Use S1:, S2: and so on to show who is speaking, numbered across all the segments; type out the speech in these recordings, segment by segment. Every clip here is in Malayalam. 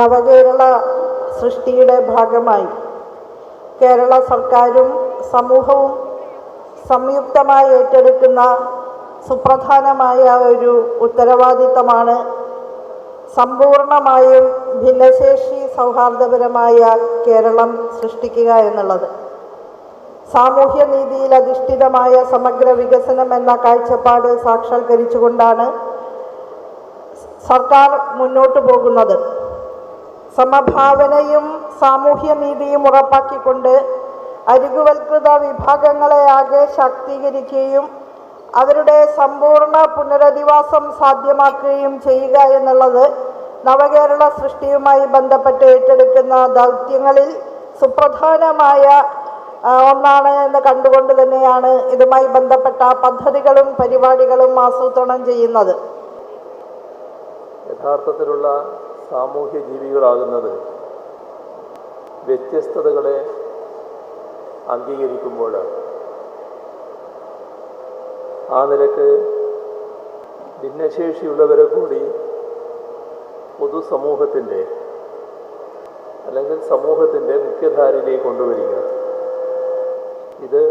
S1: നവകേരള സൃഷ്ടിയുടെ ഭാഗമായി കേരള സർക്കാരും സമൂഹവും സംയുക്തമായി ഏറ്റെടുക്കുന്ന സുപ്രധാനമായ ഒരു ഉത്തരവാദിത്തമാണ് സമ്പൂർണമായും ഭിന്നശേഷി സൗഹാർദ്ദപരമായ കേരളം സൃഷ്ടിക്കുക എന്നുള്ളത്. സാമൂഹ്യനീതിയിൽ അധിഷ്ഠിതമായ സമഗ്ര വികസനം എന്ന കാഴ്ചപ്പാട് സാക്ഷാത്കരിച്ചുകൊണ്ടാണ് സർക്കാർ മുന്നോട്ട് പോകുന്നത്. സമഭാവനയും സാമൂഹ്യനീതിയും ഉറപ്പാക്കിക്കൊണ്ട് അരികുവൽകൃത വിഭാഗങ്ങളെ ആകെ ശാക്തീകരിക്കുകയും അവരുടെ സമ്പൂർണ പുനരധിവാസം സാധ്യമാക്കുകയും ചെയ്യുക എന്നുള്ളത് നവകേരള സൃഷ്ടിയുമായി ബന്ധപ്പെട്ട് ഏറ്റെടുക്കുന്ന ദൗത്യങ്ങളിൽ സുപ്രധാനമായ ഒന്നാണ് എന്ന് കണ്ടുകൊണ്ട് തന്നെയാണ് ഇതുമായി ബന്ധപ്പെട്ട പദ്ധതികളും പരിപാടികളും ആസൂത്രണം ചെയ്യുന്നത്.
S2: യഥാർത്ഥത്തിലുള്ള സാമൂഹ്യ ജീവികളാകുന്നത് വ്യത്യസ്തതകളെ അംഗീകരിക്കുമ്പോഴാണ് ആ നിലയ്ക്ക് ഭിന്നശേഷിയുള്ളവരെ കൂടി പൊതുസമൂഹത്തിന്റെ അല്ലെങ്കിൽ സമൂഹത്തിന്റെ മുഖ്യധാരയിലേക്ക് കൊണ്ടുവരിക. ഇത്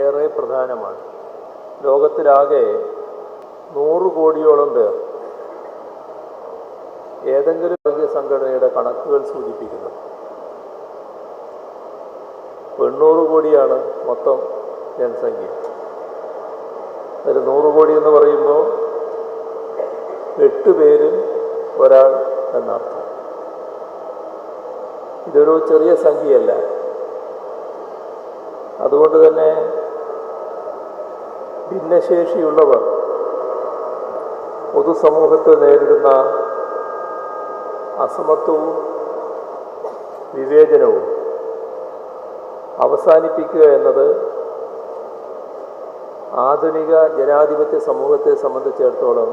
S2: ഏറെ പ്രധാനമാണ്. ലോകത്തിലാകെ നൂറ് കോടിയോളം പേർ ഏതെങ്കിലും ആരോഗ്യ സംഘടനയുടെ കണക്കുകൾ സൂചിപ്പിക്കുന്നു എണ്ണൂറ് കോടിയാണ് മൊത്തം ജനസംഖ്യ. അതിൽ നൂറ് കോടി എന്ന് പറയുമ്പോൾ എട്ട് പേരിൽ ഒരാൾ എന്നർത്ഥം. ഇതൊരു ചെറിയ സംഖ്യയല്ല. അതുകൊണ്ട് തന്നെ ഭിന്നശേഷിയുള്ളവർ പൊതുസമൂഹത്തെ നേരിടുന്ന അസമത്വവും വിവേചനവും അവസാനിപ്പിക്കുക എന്നത് ആധുനിക ജനാധിപത്യ സമൂഹത്തെ സംബന്ധിച്ചിടത്തോളം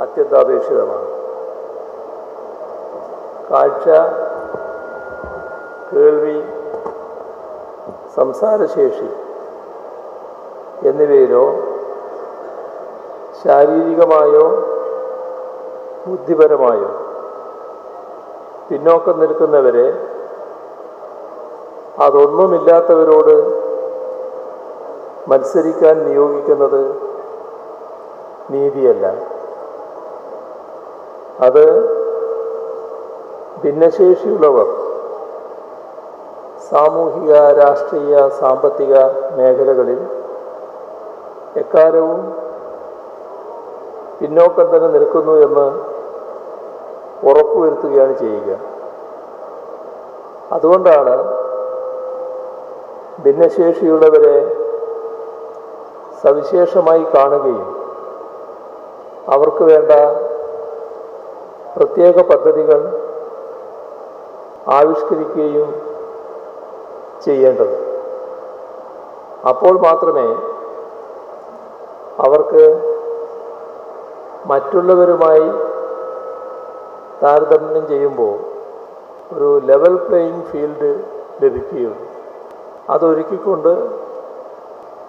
S2: അത്യന്താപേക്ഷിതമാണ്. കാഴ്ച കേൾവി സംസാരശേഷി എന്നിവയിലോ ശാരീരികമായോ ബുദ്ധിപരമായോ പിന്നോക്കം നിൽക്കുന്നവരെ അതൊന്നുമില്ലാത്തവരോട് മത്സരിക്കാൻ നിയോഗിക്കുന്നത് നീതിയല്ല. അത് ഭിന്നശേഷിയുള്ളവർ സാമൂഹിക രാഷ്ട്രീയ സാമ്പത്തിക മേഖലകളിൽ എക്കാലവും പിന്നോക്കം തന്നെ നിൽക്കുന്നു എന്ന് ഉറപ്പുവരുത്തുകയാണ് ചെയ്യുക. അതുകൊണ്ടാണ് ഭിന്നശേഷിയുള്ളവരെ സവിശേഷമായി കാണുകയും അവർക്ക് വേണ്ട പ്രത്യേക പദ്ധതികൾ ആവിഷ്കരിക്കുകയും ചെയ്യേണ്ടത്. അപ്പോൾ മാത്രമേ അവർക്ക് മറ്റുള്ളവരുമായി താരതമ്യം ചെയ്യുമ്പോൾ ഒരു ലെവൽ പ്ലേയിങ് ഫീൽഡ് ലഭിക്കുകയും അതൊരുക്കിക്കൊണ്ട്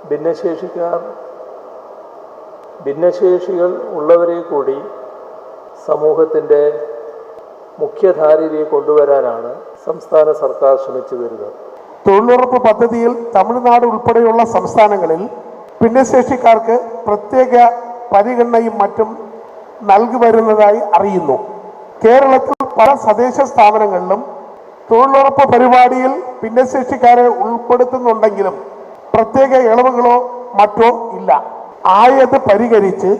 S2: ഭിന്നശേഷിക്കാർ ഭിന്നശേഷികൾ ഉള്ളവരെ കൂടി സമൂഹത്തിന്റെ മുഖ്യധാരയിലേക്ക് കൊണ്ടുവരാനാണ് സംസ്ഥാന സർക്കാർ ശ്രമിച്ചു വരുന്നത്.
S3: തൊഴിലുറപ്പ് പദ്ധതിയിൽ തമിഴ്നാട് ഉൾപ്പെടെയുള്ള സംസ്ഥാനങ്ങളിൽ ഭിന്നശേഷിക്കാർക്ക് പ്രത്യേക പരിഗണനയും മറ്റും നൽകി വരുന്നതായി അറിയുന്നു. കേരളത്തിൽ പല തദ്ദേശ സ്ഥാപനങ്ങളിലും തൊഴിലുറപ്പ് പരിപാടിയിൽ ഭിന്നശേഷിക്കാരെ ഉൾപ്പെടുത്തുന്നുണ്ടെങ്കിലും പ്രത്യേക ഇളവുകളോ മറ്റോ ഇല്ല. ആയത് പരിഹരിച്ച്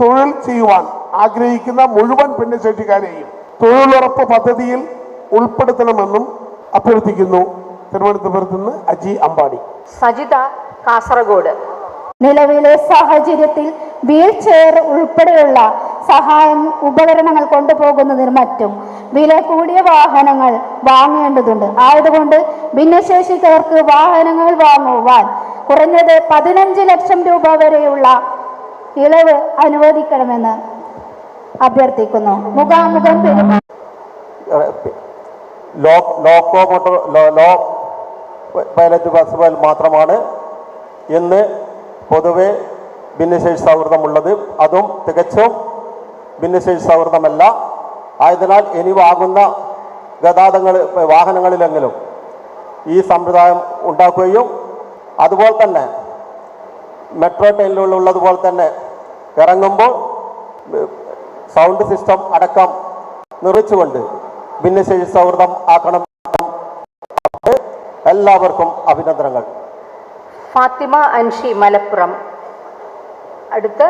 S3: തൊഴിൽ ചെയ്യുവാൻ ആഗ്രഹിക്കുന്ന മുഴുവൻ ഭിന്നശേഷിക്കാരെയും തൊഴിലുറപ്പ് പദ്ധതിയിൽ ഉൾപ്പെടുത്തണമെന്നും അഭ്യർത്ഥിക്കുന്നു. തിരുവനന്തപുരത്ത് നിന്ന് അജി അമ്പാടി.
S4: സജിത കാസർഗോഡ്.
S5: നിലവിലെ സാഹചര്യത്തിൽ വീൽ ചെയർ ഉൾപ്പെടെയുള്ള സഹായം ഉപകരണങ്ങൾ കൊണ്ടുപോകുന്നതിന് മറ്റും. വില കൂടിയ വാഹനങ്ങൾ വാങ്ങേണ്ടതുണ്ട്. ആയതുകൊണ്ട് ഭിന്നശേഷിക്കാർക്ക് വാഹനങ്ങൾ വാങ്ങുവാൻ കുറഞ്ഞത് പതിനഞ്ച് ലക്ഷം രൂപ വരെയുള്ള ഇളവ് അനുവദിക്കണമെന്ന് അഭ്യർത്ഥിക്കുന്നു. മുഖാമുഖം
S6: ലോക്കോ മാത്രമാണ് ഇന്ന് പൊതുവെ ഭിന്നശേഷി സൗഹൃദമുള്ളത്. അതും തികച്ചും ഭിന്നശേഷി സൗഹൃദമല്ല. ആയതിനാൽ ഇനി വാങ്ങുന്ന ഗതാഗതങ്ങൾ വാഹനങ്ങളിലെങ്കിലും ഈ സമ്പ്രദായം ഉണ്ടാക്കുകയും അതുപോലെ തന്നെ മെട്രോ ട്രെയിനിലുള്ളതുപോലെ തന്നെ ഇറങ്ങുമ്പോൾ സൗണ്ട് സിസ്റ്റം അടക്കം നിറച്ചുകൊണ്ട് ഭിന്നശേഷി സൗഹൃദം ആക്കണം. എല്ലാവർക്കും അഭിനന്ദനങ്ങൾ.
S4: ഫാത്തിമ അൻഷി മലപ്പുറം. അടുത്ത്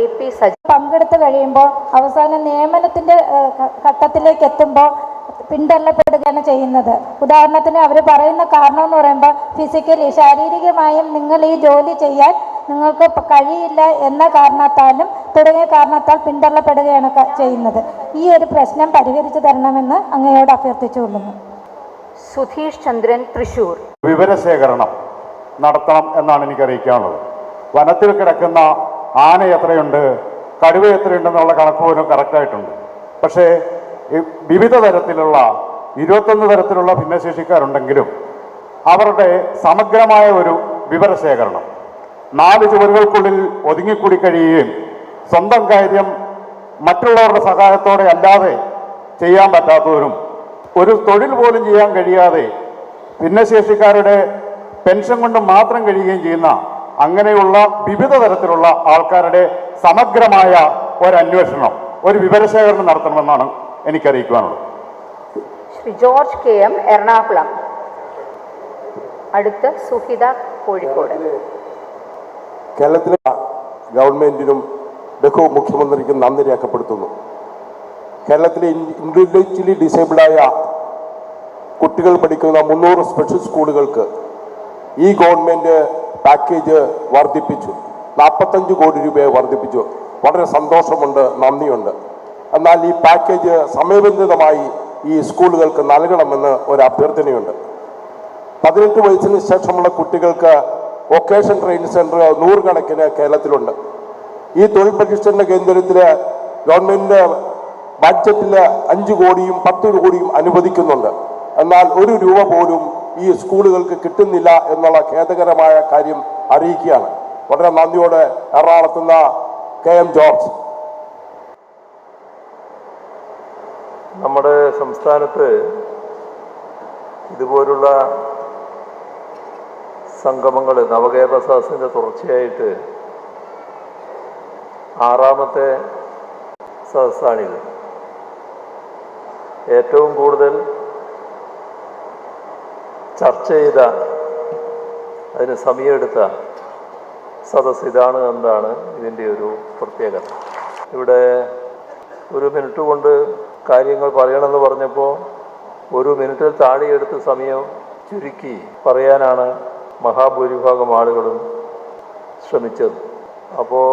S4: എ പി സജി
S7: പങ്കെടുത്തു കഴിയുമ്പോൾ അവസാന നിയമനത്തിന്റെ ഘട്ടത്തിലേക്ക് എത്തുമ്പോൾ പിന്തള്ളപ്പെടുകയാണ് ചെയ്യുന്നത്. ഉദാഹരണത്തിന് അവർ പറയുന്ന കാരണം എന്ന് പറയുമ്പോൾ ഫിസിക്കലി ശാരീരികമായും നിങ്ങൾ ഈ ജോലി ചെയ്യാൻ നിങ്ങൾക്ക് കഴിയില്ല എന്ന കാരണത്താലും തുടങ്ങിയ കാരണത്താൽ പിന്തള്ളപ്പെടുകയാണ് ചെയ്യുന്നത്. ഈ ഒരു പ്രശ്നം പരിഹരിച്ചു തരണമെന്ന് അങ്ങയോട് അഭ്യർത്ഥിച്ചുകൊള്ളുന്നു.
S4: സുധീഷ് ചന്ദ്രൻ തൃശൂർ.
S8: വിവരശേഖരണം നടത്തണം എന്നാണ് എനിക്ക് അറിയിക്കാനുള്ളത് വനത്തിൽ കിടക്കുന്ന ആന എത്രയുണ്ട് കടുവ എത്രയുണ്ടെന്നുള്ള കണക്ക് പോലും കറക്റ്റായിട്ടുണ്ട് പക്ഷേ വിവിധ തരത്തിലുള്ള ഇരുപത്തൊന്ന് തരത്തിലുള്ള ഭിന്നശേഷിക്കാരുണ്ടെങ്കിലും അവരുടെ സമഗ്രമായ ഒരു വിവരശേഖരണം നാല് ചുവരുകൾക്കുള്ളിൽ ഒതുങ്ങിക്കൂടി കഴിയുകയും സ്വന്തം കാര്യം മറ്റുള്ളവരുടെ സഹായത്തോടെ അല്ലാതെ ചെയ്യാൻ പറ്റാത്തവരും ഒരു തൊഴിൽ പോലും ചെയ്യാൻ കഴിയാതെ ഭിന്നശേഷിക്കാരുടെ പെൻഷൻ കൊണ്ട് മാത്രം കഴിയുകയും ചെയ്യുന്ന അങ്ങനെയുള്ള വിവിധ തരത്തിലുള്ള ആൾക്കാരുടെ സമഗ്രമായ ഒരു അന്വേഷണം ഒരു വിവരശേഖരണം നടത്തണമെന്നാണ് എനിക്ക് അറിയിക്കുവാനുള്ളത്
S4: Shri George K M Ernakulam. അടുത്ത് സുഹിത കോഴിക്കോട്.
S9: കേരളത്തിലെ ഗവൺമെന്റിനും ബഹു മുഖ്യമന്ത്രിക്കും നന്ദി രേഖപ്പെടുത്തുന്നു. കേരളത്തിലെ ഇൻഡിവിജ്വലി ഡിസേബിളായ കുട്ടികൾ പഠിക്കുന്ന മുന്നൂറ് സ്പെഷ്യൽ സ്കൂളുകൾക്ക് ഈ ഗവൺമെന്റ് പാക്കേജ് വർദ്ധിപ്പിച്ചു. നാൽപ്പത്തഞ്ച് കോടി രൂപയെ വർദ്ധിപ്പിച്ചു. വളരെ സന്തോഷമുണ്ട് നന്ദിയുണ്ട്. എന്നാൽ ഈ പാക്കേജ് സമയബന്ധിതമായി ഈ സ്കൂളുകൾക്ക് നൽകണമെന്ന് ഒരു അഭ്യർത്ഥനയുണ്ട്. പതിനെട്ട് വയസ്സിന് ശേഷമുള്ള കുട്ടികൾക്ക് വൊക്കേഷൻ ട്രെയിനിങ് സെന്റർ നൂറുകണക്കിന് കേരളത്തിലുണ്ട്. ഈ തൊഴിൽ പരിശീലന കേന്ദ്രത്തിൽ ഗവൺമെന്റ് ബഡ്ജറ്റിൽ അഞ്ച് കോടിയും പത്ത് കോടിയും അനുവദിക്കുന്നുണ്ട്. എന്നാൽ ഒരു രൂപ പോലും ഈ സ്കൂളുകൾക്ക് കിട്ടുന്നില്ല എന്നുള്ള ഖേദകരമായ കാര്യം അറിയിക്കുകയാണ്. വളരെ നന്ദിയോടെ എറണാകുളത്തുനിന്ന് കെ എം ജോർജ്.
S2: നമ്മുടെ സംസ്ഥാനത്ത് ഇതുപോലുള്ള സംഗമങ്ങൾ നവകേരള സദസ്സിന്റെ തുടർച്ചയായിട്ട് ആറാമത്തെ സദസ്സാണിത്. ഏറ്റവും കൂടുതൽ ചർച്ച ചെയ്ത അതിന് സമയമെടുത്ത സദസ് ഇതാണ് എന്നാണ് ഇതിന്റെ ഒരു പ്രത്യേകത. ഇവിടെ ഒരു മിനിറ്റ് കൊണ്ട് കാര്യങ്ങൾ പറയണമെന്ന് പറഞ്ഞപ്പോൾ ഒരു മിനിറ്റിൽ താഴെയെടുത്ത് സമയം ചുരുക്കി പറയാനാണ് മഹാഭൂരിഭാഗം ആളുകളും ശ്രമിച്ചത്. അപ്പോൾ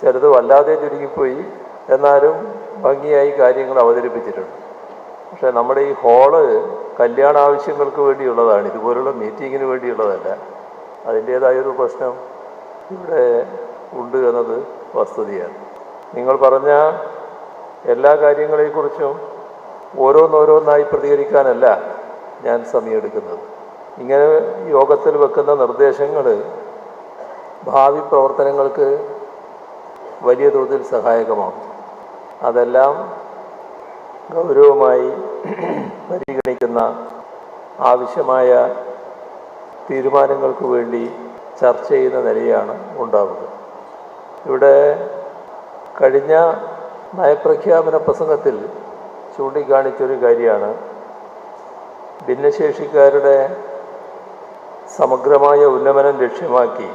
S2: ചിലത് വല്ലാതെ ചുരുങ്ങിപ്പോയി. എന്നാലും ഭംഗിയായി കാര്യങ്ങൾ അവതരിപ്പിച്ചിട്ടുണ്ട്. പക്ഷേ നമ്മുടെ ഈ ഹോൾ കല്യാണ ആവശ്യങ്ങൾക്ക് വേണ്ടിയുള്ളതാണ്. ഇതുപോലുള്ള മീറ്റിങ്ങിന് വേണ്ടിയുള്ളതല്ല. അതിന്റേതായൊരു പ്രശ്നം ഇവിടെ ഉണ്ട് എന്നത് വസ്തുതയാണ്. നിങ്ങൾ പറഞ്ഞ എല്ലാ കാര്യങ്ങളെക്കുറിച്ചും ഓരോന്നോരോന്നായി പ്രതികരിക്കാനല്ല ഞാൻ സമയമെടുക്കുന്നത്. ഇങ്ങനെ യോഗത്തിൽ വെക്കുന്ന നിർദ്ദേശങ്ങൾ ഭാവി പ്രവർത്തനങ്ങൾക്ക് വലിയ തോതിൽ സഹായകമാകും. അതെല്ലാം ഗൗരവമായി പരിഗണിക്കുന്ന ആവശ്യമായ തീരുമാനങ്ങൾക്ക് വേണ്ടി ചർച്ച ചെയ്യുന്ന നിലയാണ് ഉണ്ടാവുന്നത്. ഇവിടെ കഴിഞ്ഞ നയപ്രഖ്യാപന പ്രസംഗത്തിൽ ചൂണ്ടിക്കാണിച്ചൊരു കാര്യമാണ്. ഭിന്നശേഷിക്കാരുടെ സമഗ്രമായ ഉന്നമനം ലക്ഷ്യമാക്കി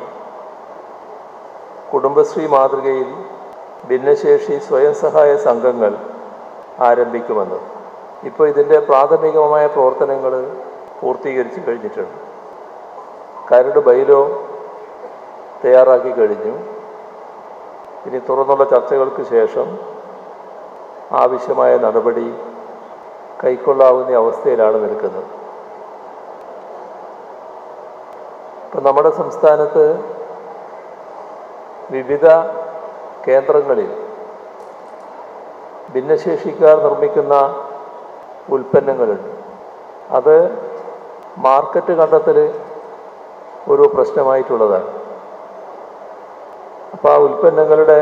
S2: കുടുംബശ്രീ മാതൃകയിൽ ഭിന്നശേഷി സ്വയം സഹായ സംഘങ്ങൾ ആരംഭിക്കുമെന്ന്. ഇപ്പോൾ ഇതിന്റെ പ്രാഥമികമായ പ്രവർത്തനങ്ങൾ പൂർത്തീകരിച്ച് കഴിഞ്ഞിട്ടുണ്ട്. കരട് ബൈലോ തയ്യാറാക്കി കഴിഞ്ഞു. ഇനി തുറന്നുള്ള ചർച്ചകൾക്ക് ശേഷം ആവശ്യമായ നടപടി കൈക്കൊള്ളാവുന്ന അവസ്ഥയിലാണ് നിൽക്കുന്നത്. ഇപ്പം നമ്മുടെ സംസ്ഥാനത്ത് വിവിധ കേന്ദ്രങ്ങളിൽ ഭിന്നശേഷിക്കാർ നിർമ്മിക്കുന്ന ഉൽപ്പന്നങ്ങളുണ്ട്. അത് മാർക്കറ്റ് കണ്ടെത്തൽ ഒരു പ്രശ്നമായിട്ടുള്ളതാണ്. അപ്പോൾ ആ ഉൽപ്പന്നങ്ങളുടെ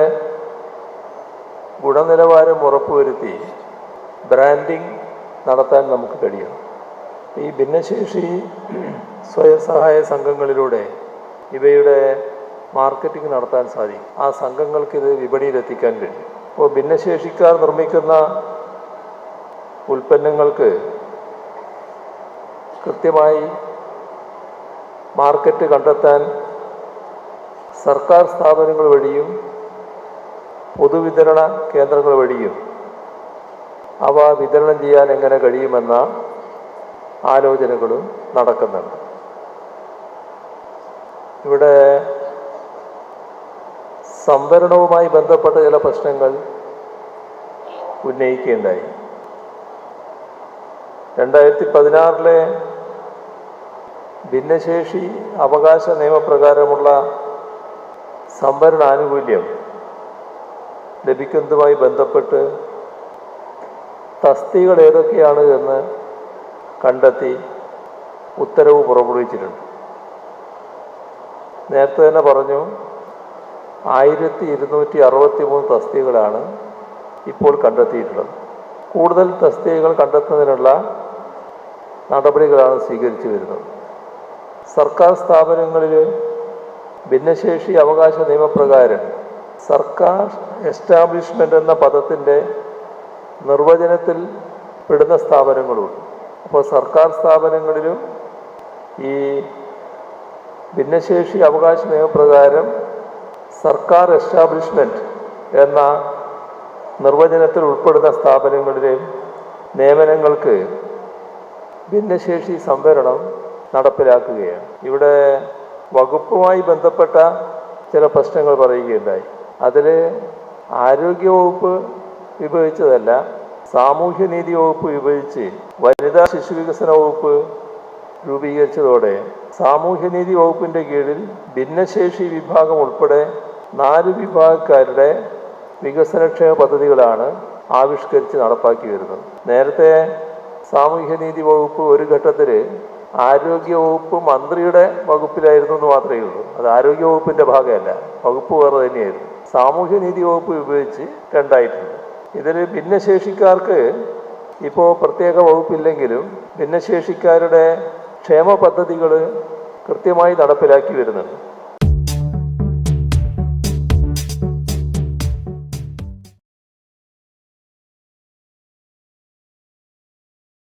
S2: ഗുണനിലവാരം ഉറപ്പുവരുത്തി ബ്രാൻഡിങ് നടത്താൻ നമുക്ക് കഴിയണം. ഈ ഭിന്നശേഷി സ്വയം സഹായ സംഘങ്ങളിലൂടെ ഇവയുടെ മാർക്കറ്റിംഗ് നടത്താൻ സാധിക്കും. ആ സംഘങ്ങൾക്കിത് വിപണിയിലെത്തിക്കാൻ കഴിയും. അപ്പോൾ ഭിന്നശേഷിക്കാർ നിർമ്മിക്കുന്ന ഉൽപ്പന്നങ്ങൾക്ക് കൃത്യമായി മാർക്കറ്റ് കണ്ടെത്താൻ സർക്കാർ സ്ഥാപനങ്ങൾ വഴിയും പൊതുവിതരണ കേന്ദ്രങ്ങൾ വഴിയും അവ വിതരണം ചെയ്യാൻ എങ്ങനെ കഴിയുമെന്ന ആലോചനകളും നടക്കുന്നുണ്ട്. ഇവിടെ സംവരണവുമായി ബന്ധപ്പെട്ട ചില പ്രശ്നങ്ങൾ ഉന്നയിക്കുകയുണ്ടായി. രണ്ടായിരത്തി പതിനാറിലെ ഭിന്നശേഷി അവകാശ നിയമപ്രകാരമുള്ള സംവരണ ആനുകൂല്യം ലഭിക്കുന്നതുമായി ബന്ധപ്പെട്ട് തസ്തികൾ ഏതൊക്കെയാണ് എന്ന് കണ്ടെത്തി ഉത്തരവ് പുറപ്പെടുവിച്ചിട്ടുണ്ട്. നേരത്തെ തന്നെ പറഞ്ഞു ആയിരത്തി ഇരുന്നൂറ്റി അറുപത്തി മൂന്ന് തസ്തികളാണ് ഇപ്പോൾ കണ്ടെത്തിയിട്ടുള്ളത്. കൂടുതൽ തസ്തികകൾ കണ്ടെത്തുന്നതിനുള്ള നടപടികളാണ് സ്വീകരിച്ചു വരുന്നത്. സർക്കാർ സ്ഥാപനങ്ങളിൽ ഭിന്നശേഷി അവകാശ നിയമപ്രകാരം സർക്കാർ എസ്റ്റാബ്ലിഷ്മെന്റ് എന്ന പദത്തിന്റെ നിർവചനത്തിൽ പെടുന്ന സ്ഥാപനങ്ങളുണ്ട്. അപ്പോൾ സർക്കാർ സ്ഥാപനങ്ങളിലും ഈ ഭിന്നശേഷി അവകാശ നിയമപ്രകാരം സർക്കാർ എസ്റ്റാബ്ലിഷ്മെന്റ് എന്ന നിർവചനത്തിൽ ഉൾപ്പെടുന്ന സ്ഥാപനങ്ങളിലെ നിയമനങ്ങൾക്ക് ഭിന്നശേഷി സംവരണം നടപ്പിലാക്കുകയാണ്. ഇവിടെ വകുപ്പുമായി ബന്ധപ്പെട്ട ചില പ്രശ്നങ്ങൾ പറയുകയുണ്ടായി. അതിൽ ആരോഗ്യവകുപ്പ് വിഭജിച്ചതല്ല സാമൂഹ്യനീതി വകുപ്പ് വിഭജിച്ച് വനിതാ ശിശു വികസന വകുപ്പ് രൂപീകരിച്ചതോടെ സാമൂഹ്യനീതി വകുപ്പിന്റെ കീഴിൽ ഭിന്നശേഷി വിഭാഗം ഉൾപ്പെടെ നാല് വിഭാഗക്കാരുടെ വികസനക്ഷേമ പദ്ധതികളാണ് ആവിഷ്കരിച്ച് നടപ്പാക്കി വരുന്നത്. നേരത്തെ സാമൂഹ്യനീതി വകുപ്പ് ഒരു ഘട്ടത്തിൽ ആരോഗ്യ വകുപ്പ് മന്ത്രിയുടെ വകുപ്പിലായിരുന്നു എന്ന് മാത്രമേ ഉള്ളൂ. അത് ആരോഗ്യ വകുപ്പിന്റെ ഭാഗമല്ല വകുപ്പ് വേറെ തന്നെയായിരുന്നു. സാമൂഹ്യനീതി വകുപ്പ് ഉപയോഗിച്ച് രണ്ടായിട്ടുണ്ട്. ഇതിൽ ഭിന്നശേഷിക്കാർക്ക് ഇപ്പോൾ പ്രത്യേക വകുപ്പില്ലെങ്കിലും ഭിന്നശേഷിക്കാരുടെ ക്ഷേമ പദ്ധതികൾ കൃത്യമായി നടപ്പിലാക്കി വരുന്നുണ്ട്.